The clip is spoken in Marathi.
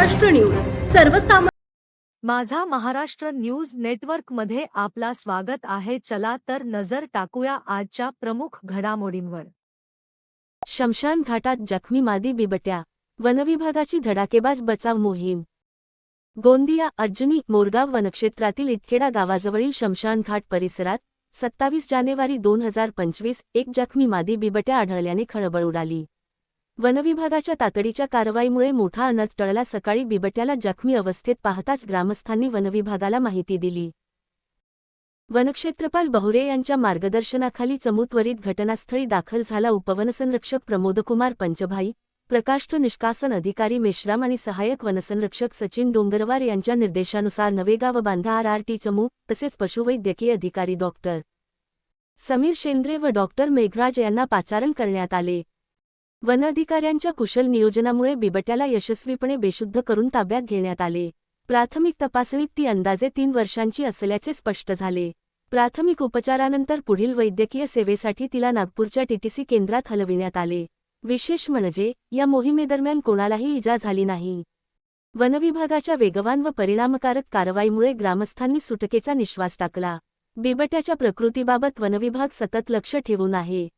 महाराष्ट्र न्यूज. सर्वसामान्य माझा महाराष्ट्र न्यूज नेटवर्कमध्ये आपला स्वागत आहे. चला तर नजर टाकूया आजच्या प्रमुख घडामोडींवर. शमशान घाटात जखमी मादी बिबट्या. वनविभागाची धडाकेबाज बचाव मोहीम. गोंदिया अर्जुनी मोरगाव वनक्षेत्रातील इटखेडा गावाजवळील शमशान घाट परिसरात सत्तावीस जानेवारी दोन हजार पंचवीस एक जखमी मादी बिबट्या आढळल्याने खळबळ उडाली. वनविभागाच्या तातडीच्या कारवाईमुळे मोठा अनर्थ टळला. सकाळी बिबट्याला जखमी अवस्थेत पाहताच ग्रामस्थांनी वनविभागाला माहिती दिली. वनक्षेत्रपाल बहुरे यांच्या मार्गदर्शनाखाली चमूत्वरित घटनास्थळी दाखल झाला उपवनसंरक्षक प्रमोदकुमार पंचभाई प्रकाष्ठ निष्कासन अधिकारी मेश्राम आणि सहाय्यक वनसंरक्षक सचिन डोंगरवार यांच्या निर्देशानुसार नवेगाव बांधा आर आर टी चमू तसेच पशुवैद्यकीय अधिकारी डॉक्टर समीर शेंद्रे व डॉक्टर मेघराज यांना पाचारण करण्यात आले. वन अधिकाऱ्यांच्या कुशल नियोजनामुळे बिबट्याला यशस्वीपणे बेशुद्ध करून ताब्यात घेण्यात आले. प्राथमिक तपासणीत ती अंदाजे तीन वर्षांची असल्याचे स्पष्ट झाले. प्राथमिक उपचारानंतर पुढील वैद्यकीय सेवेसाठी तिला नागपूरच्या टीटीसी केंद्रात हलविण्यात आले. विशेष म्हणजे या मोहिमेदरम्यान कोणालाही इजा झाली नाही. वनविभागाच्या वेगवान व परिणामकारक कारवाईमुळे ग्रामस्थांनी सुटकेचा निश्वास टाकला. बिबट्याच्या प्रकृतीबाबत वनविभाग सतत लक्ष ठेवून आहे.